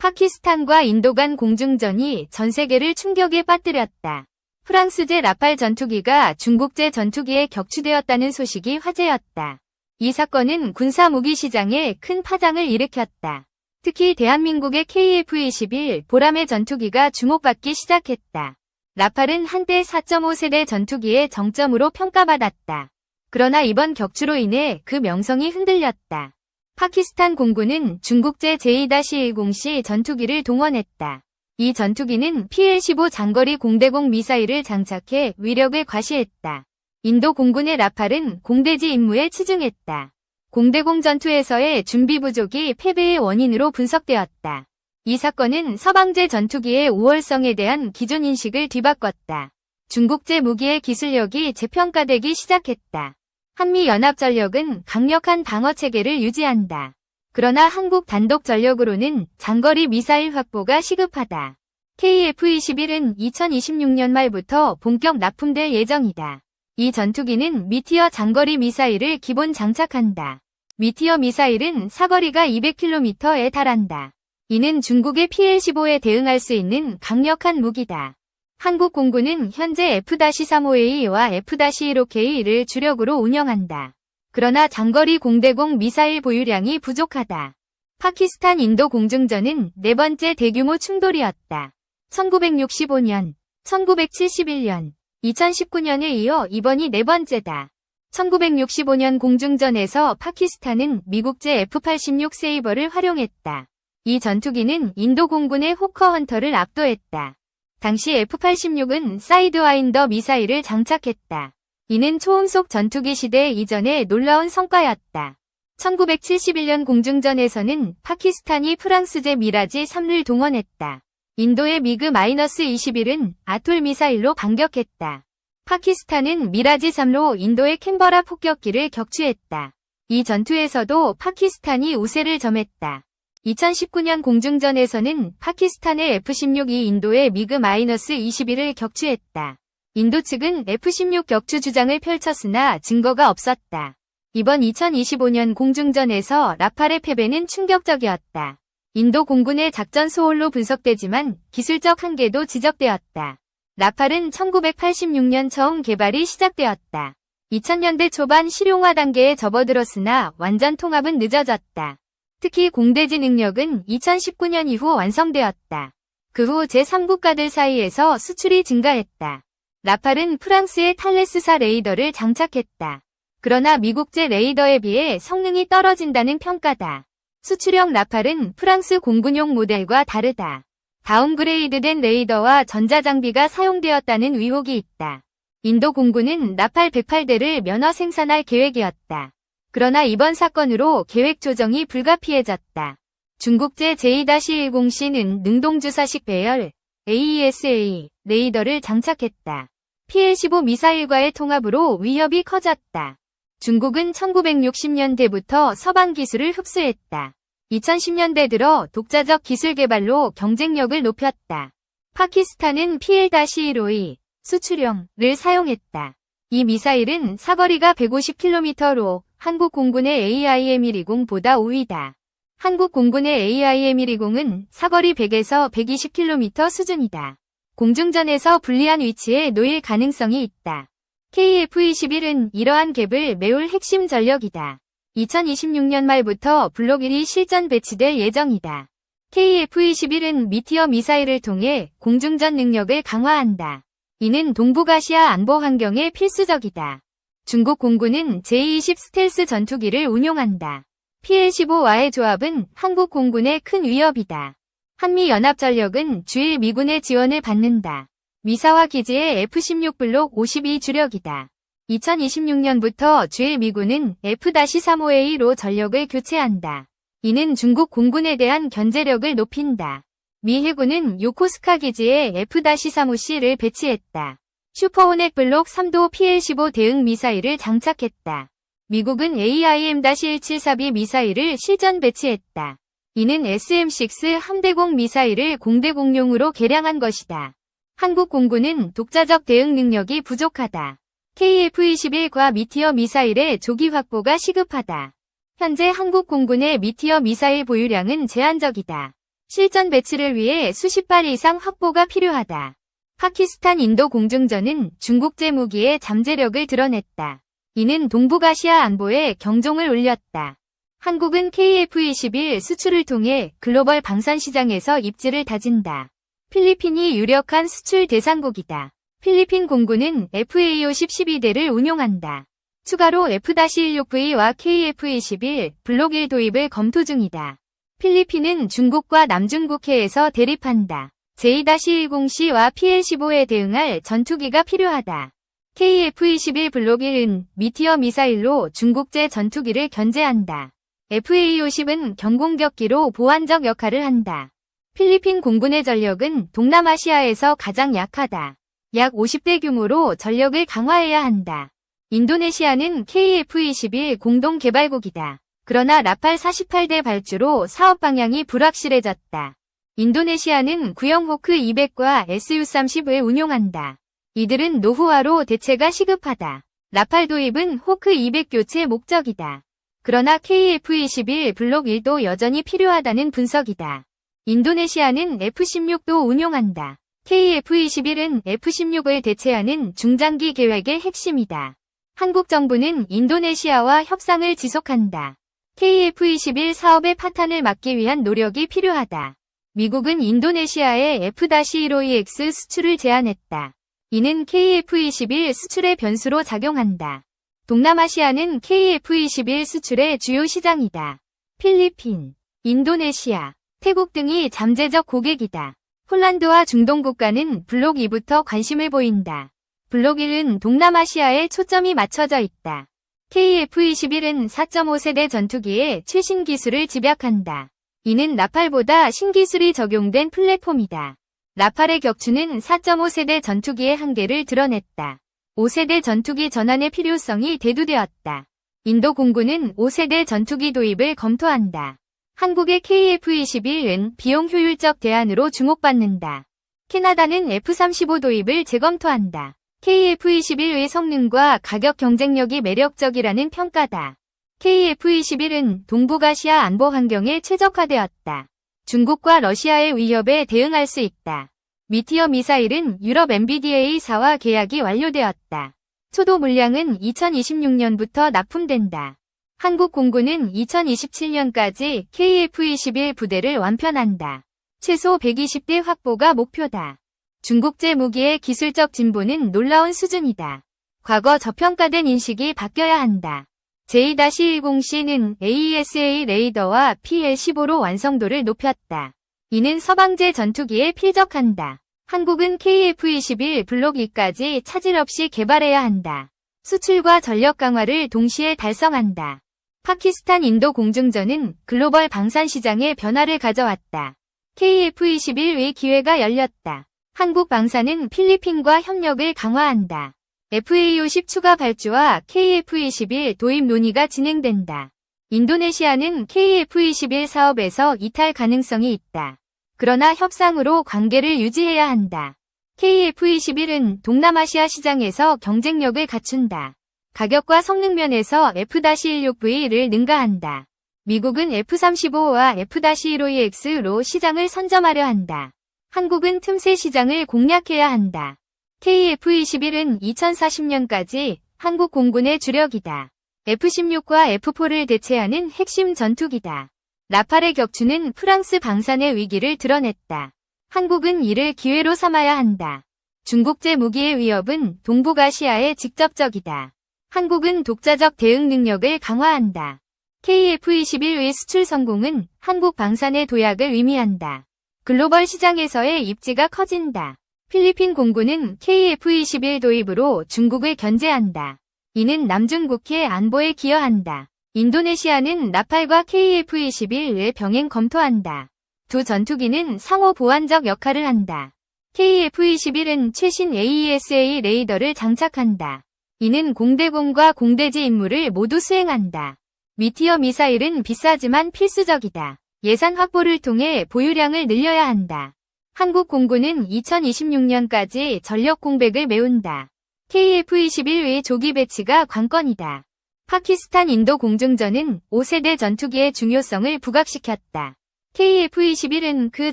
파키스탄과 인도 간 공중전이 전 세계를 충격에 빠뜨렸다. 프랑스제 라팔 전투기가 중국제 전투기에 격추되었다는 소식이 화제였다. 이 사건은 군사 무기 시장에 큰 파장을 일으켰다. 특히 대한민국의 KF-21 보람의 전투기가 주목받기 시작했다. 라팔은 한때 4.5세대 전투기의 정점으로 평가받았다. 그러나 이번 격추로 인해 그 명성이 흔들렸다. 파키스탄 공군은 중국제 J-10C 전투기를 동원했다. 이 전투기는 PL-15 장거리 공대공 미사일을 장착해 위력을 과시했다. 인도 공군의 라팔은 공대지 임무에 치중했다. 공대공 전투에서의 준비 부족이 패배의 원인으로 분석되었다. 이 사건은 서방제 전투기의 우월성에 대한 기존 인식을 뒤바꿨다. 중국제 무기의 기술력이 재평가되기 시작했다. 한미연합전력은 강력한 방어 체계를 유지한다. 그러나 한국 단독 전력으로는 장거리 미사일 확보가 시급하다. KF-21은 2026년 말부터 본격 납품될 예정이다. 이 전투기는 미티어 장거리 미사일을 기본 장착한다. 미티어 미사일은 사거리가 200km에 달한다. 이는 중국의 PL-15에 대응할 수 있는 강력한 무기다. 한국 공군은 현재 F-35A와 F-15K를 주력으로 운영한다. 그러나 장거리 공대공 미사일 보유량이 부족하다. 파키스탄 인도 공중전은 네 번째 대규모 충돌이었다. 1965년, 1971년, 2019년에 이어 이번이 네 번째다. 1965년 공중전에서 파키스탄은 미국제 F-86 세이버를 활용했다. 이 전투기는 인도 공군의 호커 헌터를 압도했다. 당시 F-86은 사이드와인더 미사일을 장착했다. 이는 초음속 전투기 시대 이전의 놀라운 성과였다. 1971년 공중전에서는 파키스탄이 프랑스제 미라지 3를 동원했다. 인도의 미그-21은 아톨 미사일로 반격했다. 파키스탄은 미라지 3로 인도의 캔버라 폭격기를 격추했다. 이 전투에서도 파키스탄이 우세를 점했다. 2019년 공중전에서는 파키스탄의 F-16이 인도의 미그-21을 격추했다. 인도 측은 F-16 격추 주장을 펼쳤으나 증거가 없었다. 이번 2025년 공중전에서 라팔의 패배는 충격적이었다. 인도 공군의 작전 소홀로 분석되지만 기술적 한계도 지적되었다. 라팔은 1986년 처음 개발이 시작되었다. 2000년대 초반 실용화 단계에 접어들었으나 완전 통합은 늦어졌다. 특히 공대지 능력은 2019년 이후 완성되었다. 그 후 제3국가들 사이에서 수출이 증가했다. 라팔은 프랑스의 탈레스사 레이더를 장착했다. 그러나 미국제 레이더에 비해 성능이 떨어진다는 평가다. 수출형 라팔은 프랑스 공군용 모델과 다르다. 다운그레이드된 레이더와 전자장비가 사용되었다는 의혹이 있다. 인도 공군은 라팔 108대를 면허 생산할 계획이었다. 그러나 이번 사건으로 계획 조정이 불가피해졌다. 중국제 J-10C는 능동주사식 배열 AESA 레이더를 장착했다. PL-15 미사일과의 통합으로 위협이 커졌다. 중국은 1960년대부터 서방 기술을 흡수했다. 2010년대 들어 독자적 기술 개발로 경쟁력을 높였다. 파키스탄은 PL-15E 수출형을 사용했다. 이 미사일은 사거리가 150km로 한국 공군의 AIM-120보다 우위다. 한국 공군의 AIM-120은 사거리 100에서 120km 수준이다. 공중전에서 불리한 위치에 놓일 가능성이 있다. KF-21은 이러한 갭을 메울 핵심 전력이다. 2026년 말부터 블록 1이 실전 배치될 예정이다. KF-21은 미티어 미사일을 통해 공중전 능력을 강화한다. 이는 동북아시아 안보 환경에 필수적이다. 중국 공군은 제-20 스텔스 전투기를 운용한다. PL-15와의 조합은 한국 공군의 큰 위협이다. 한미연합전력은 주일 미군의 지원을 받는다. 미사와 기지의 F-16 블록 52 주력이다. 2026년부터 주일 미군은 F-35A로 전력을 교체한다. 이는 중국 공군에 대한 견제력을 높인다. 미 해군은 요코스카 기지에 F-35C를 배치했다. 슈퍼호넥 블록 3도 PL-15 대응 미사일을 장착했다. 미국은 AIM-1742 미사일을 실전 배치했다. 이는 SM-6 함대공 미사일을 공대공용으로 개량한 것이다. 한국 공군은 독자적 대응 능력이 부족하다. KF-21과 미티어 미사일의 조기 확보가 시급하다. 현재 한국 공군의 미티어 미사일 보유량은 제한적이다. 실전 배치를 위해 수십 발 이상 확보가 필요하다. 파키스탄 인도 공중전은 중국 제 무기의 잠재력을 드러냈다. 이는 동북아시아 안보에 경종을 울렸다. 한국은 KF-21 수출을 통해 글로벌 방산 시장에서 입지를 다진다. 필리핀이 유력한 수출 대상국이다. 필리핀 공군은 FA-50 12대를 운용한다. 추가로 F-16V와 KF-21 블록 1 도입을 검토 중이다. 필리핀은 중국과 남중국해에서 대립한다. J-10C와 PL-15에 대응할 전투기가 필요하다. KF-21 블록 1은 미티어 미사일로 중국제 전투기를 견제한다. FA-50은 경공격기로 보완적 역할을 한다. 필리핀 공군의 전력은 동남아시아에서 가장 약하다. 약 50대 규모로 전력을 강화해야 한다. 인도네시아는 KF-21 공동 개발국이다. 그러나 라팔 48대 발주로 사업 방향이 불확실해졌다. 인도네시아는 구형 호크 200과 SU-30을 운용한다. 이들은 노후화로 대체가 시급하다. 라팔 도입은 호크 200 교체 목적이다. 그러나 KF-21 블록 1도 여전히 필요하다는 분석이다. 인도네시아는 F-16도 운용한다. KF-21은 F-16을 대체하는 중장기 계획의 핵심이다. 한국 정부는 인도네시아와 협상을 지속한다. KF-21 사업의 파탄을 막기 위한 노력이 필요하다. 미국은 인도네시아에 F-15EX 수출을 제한했다. 이는 KF-21 수출의 변수로 작용한다. 동남아시아는 KF-21 수출의 주요 시장이다. 필리핀, 인도네시아, 태국 등이 잠재적 고객이다. 폴란드와 중동 국가는 블록 2부터 관심을 보인다. 블록 1은 동남아시아에 초점이 맞춰져 있다. KF-21은 4.5세대 전투기의 최신 기술을 집약한다. 이는 라팔보다 신기술이 적용된 플랫폼이다. 라팔의 격추는 4.5세대 전투기의 한계를 드러냈다. 5세대 전투기 전환의 필요성이 대두되었다. 인도 공군은 5세대 전투기 도입을 검토한다. 한국의 KF-21은 비용 효율적 대안으로 주목받는다. 캐나다는 F-35 도입을 재검토한다. KF-21의 성능과 가격 경쟁력이 매력적이라는 평가다. KF-21은 동북아시아 안보 환경에 최적화되었다. 중국과 러시아의 위협에 대응할 수 있다. 미티어 미사일은 유럽 MBDA4와 계약이 완료되었다. 초도 물량은 2026년부터 납품된다. 한국 공군은 2027년까지 KF-21 부대를 완편한다. 최소 120대 확보가 목표다. 중국제 무기의 기술적 진보는 놀라운 수준이다. 과거 저평가된 인식이 바뀌어야 한다. J-10C는 AESA 레이더와 PL-15로 완성도를 높였다. 이는 서방제 전투기에 필적한다. 한국은 KF-21 블록 2까지 차질 없이 개발해야 한다. 수출과 전력 강화를 동시에 달성한다. 파키스탄 인도 공중전은 글로벌 방산 시장에 변화를 가져왔다. KF-21의 기회가 열렸다. 한국 방산은 필리핀과 협력을 강화한다. FA-50 추가 발주와 KF-21 도입 논의가 진행된다. 인도네시아는 KF-21 사업에서 이탈 가능성이 있다. 그러나 협상으로 관계를 유지해야 한다. KF-21은 동남아시아 시장에서 경쟁력을 갖춘다. 가격과 성능 면에서 F-16V를 능가한다. 미국은 F-35와 F-15EX로 시장을 선점하려 한다. 한국은 틈새 시장을 공략해야 한다. KF-21은 2040년까지 한국 공군의 주력이다. F-16과 F-4를 대체하는 핵심 전투기다. 라팔의 격추는 프랑스 방산의 위기를 드러냈다. 한국은 이를 기회로 삼아야 한다. 중국제 무기의 위협은 동북아시아에 직접적이다. 한국은 독자적 대응 능력을 강화한다. KF-21의 수출 성공은 한국 방산의 도약을 의미한다. 글로벌 시장에서의 입지가 커진다. 필리핀 공군은 KF-21 도입으로 중국을 견제한다. 이는 남중국해 안보에 기여한다. 인도네시아는 라팔과 KF-21을 병행 검토한다. 두 전투기는 상호 보완적 역할을 한다. KF-21은 최신 AESA 레이더를 장착한다. 이는 공대공과 공대지 임무를 모두 수행한다. 미티어 미사일은 비싸지만 필수적이다. 예산 확보를 통해 보유량을 늘려야 한다. 한국 공군은 2026년까지 전력 공백을 메운다. KF-21의 조기 배치가 관건이다. 파키스탄 인도 공중전은 5세대 전투기의 중요성을 부각시켰다. KF-21은 그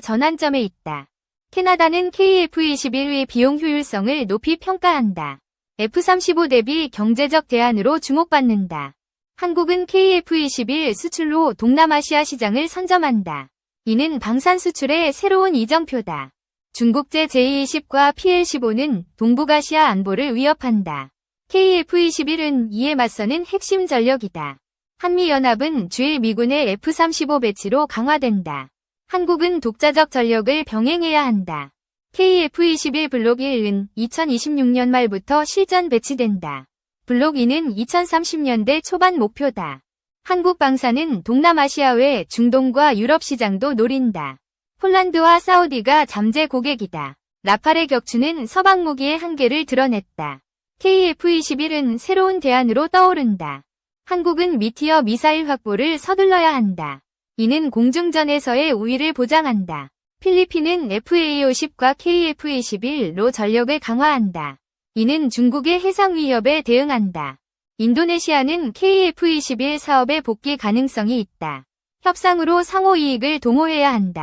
전환점에 있다. 캐나다는 KF-21의 비용 효율성을 높이 평가한다. F-35 대비 경제적 대안으로 주목받는다. 한국은 KF-21 수출로 동남아시아 시장을 선점한다. 이는 방산 수출의 새로운 이정표다. 중국제 J-20과 PL-15는 동북아시아 안보를 위협한다. KF-21은 이에 맞서는 핵심 전력이다. 한미연합은 주일 미군의 F-35 배치로 강화된다. 한국은 독자적 전력을 병행해야 한다. KF-21 블록 1은 2026년 말부터 실전 배치된다. 블록 2는 2030년대 초반 목표다. 한국 방사는 동남아시아 외 중동과 유럽 시장도 노린다. 폴란드와 사우디가 잠재 고객이다. 라팔의 격추는 서방 무기의 한계를 드러냈다. KF-21은 새로운 대안으로 떠오른다. 한국은 미티어 미사일 확보를 서둘러야 한다. 이는 공중전에서의 우위를 보장한다. 필리핀은 FA-50과 KF-21로 전력을 강화한다. 이는 중국의 해상 위협에 대응한다. 인도네시아는 KF-21 사업의 복귀 가능성이 있다. 협상으로 상호 이익을 도모해야 한다.